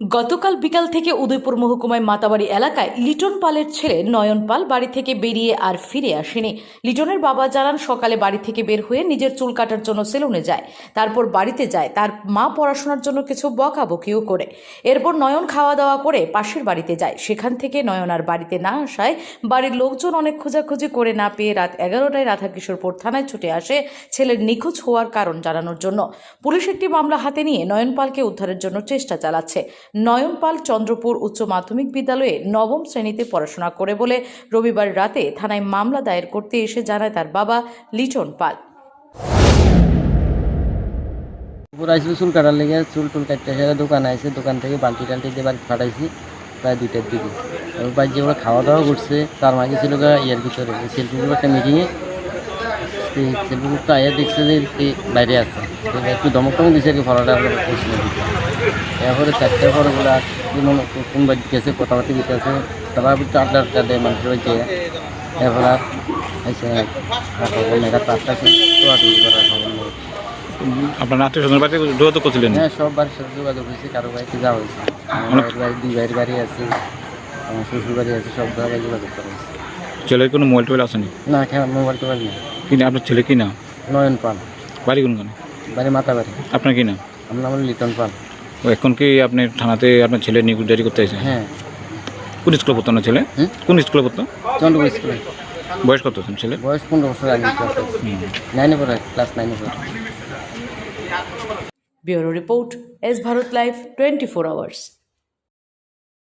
গতকাল বিকাল থেকে উদয়পুর মহকুমায় মাতাবাড়ি এলাকায় লিটন পালের ছেলে নয়ন পাল বাড়ি থেকে বেরিয়ে আর ফিরে আসেনি। লিটনের বাবা জানান, সকালে বাড়ি থেকে বের হয়ে নিজের চুল কাটার জন্য সেলুনে যায়, তারপর বাড়িতে যায়, তার মা পড়াশোনার জন্য কিছু বকাবকিও করে। এরপর নয়ন খাওয়া দাওয়া করে পাশের বাড়িতে যায়। সেখান থেকে নয়ন আর বাড়িতে না আসায় বাড়ির লোকজন অনেক খোঁজাখুঁজি করে না পেয়ে রাত এগারোটায় রাধাকিশোরপুর থানায় ছুটে আসে ছেলের নিখোঁজ হওয়ার কারণ জানানোর জন্য। পুলিশ একটি মামলা হাতে নিয়ে নয়ন পালকে উদ্ধারের জন্য চেষ্টা চালাচ্ছে। নয়ন পাল চন্দ্রপুর উচ্চ মাধ্যমিক বিদ্যালয়ে নবম শ্রেণীতে পড়াশোনা করে বলে রবিবার রাতে থানায় মামলা দায়ের করতে এসে জানায় তার বাবা লিটন পাল। চুল কাটার লেগে চুল টুল কাটতে সেটা দোকান আছে দোকান থেকে বালতি টালতি দিয়ে বাড়ি ফাটাইছি, প্রায় দুইটার দিকে। এবার বাড়ি যে ওরা খাওয়া দাওয়া করছে, তার মাঝে ছিল ইয়ার ভিতরে। সেলফি একটা মিটিংয়ে সেই সেলফি গ্রুপটা আয়া দেখছে যে বাইরে আছে। একটু ধমক টমক দিছে আর কি ফলাটা এরপরে চারটে বলে যেমন কোন বাড়ি গেছে কথাবার্তা দিতে আছে। তারপর একটু আড্ডা আড্ডা দেয় মানুষের বাড়িতে। এরপর তো আপনার আত্মীয় স্বজনের বাড়িতে যোগাযোগ করছিলেন? হ্যাঁ সব বাড়ির সাথে যোগাযোগ হয়েছে কারও বাড়িতে যাওয়া হয়েছে। আমার বাড়ির বাড়ি দুই ভাইয়ের গাড়ি আছে আমার শ্বশুর বাড়ি আছে সব জায়গায় যোগাযোগ করা হয়েছে। ছেলের কোনো মোবাইল টোবাইল আসেনি? না মোবাইল টোবাইল নেই। কিন্তু আপনার ছেলে কি না? নয়ন পাল। বাড়ি কোনখানে বাড়ি মাতা বাড়ি আপনার কি না? আমার নাম হলো লিটন পাল। ও এখন কি আপনি থানাতে আপনার ছেলে নিকুট জারি করতে চাইছেন হ্যাঁ। কোন স্কুলে পড়তো না ছেলে? কোন স্কুলে পড়তো? চন্দ্রপুর স্কুলে। বয়স কত ছেলে? বয়স পনেরো বছর আগে নাইনে পড়ে ক্লাস নাইনে পড়ে। Bureau report S Bharat live twenty four hours.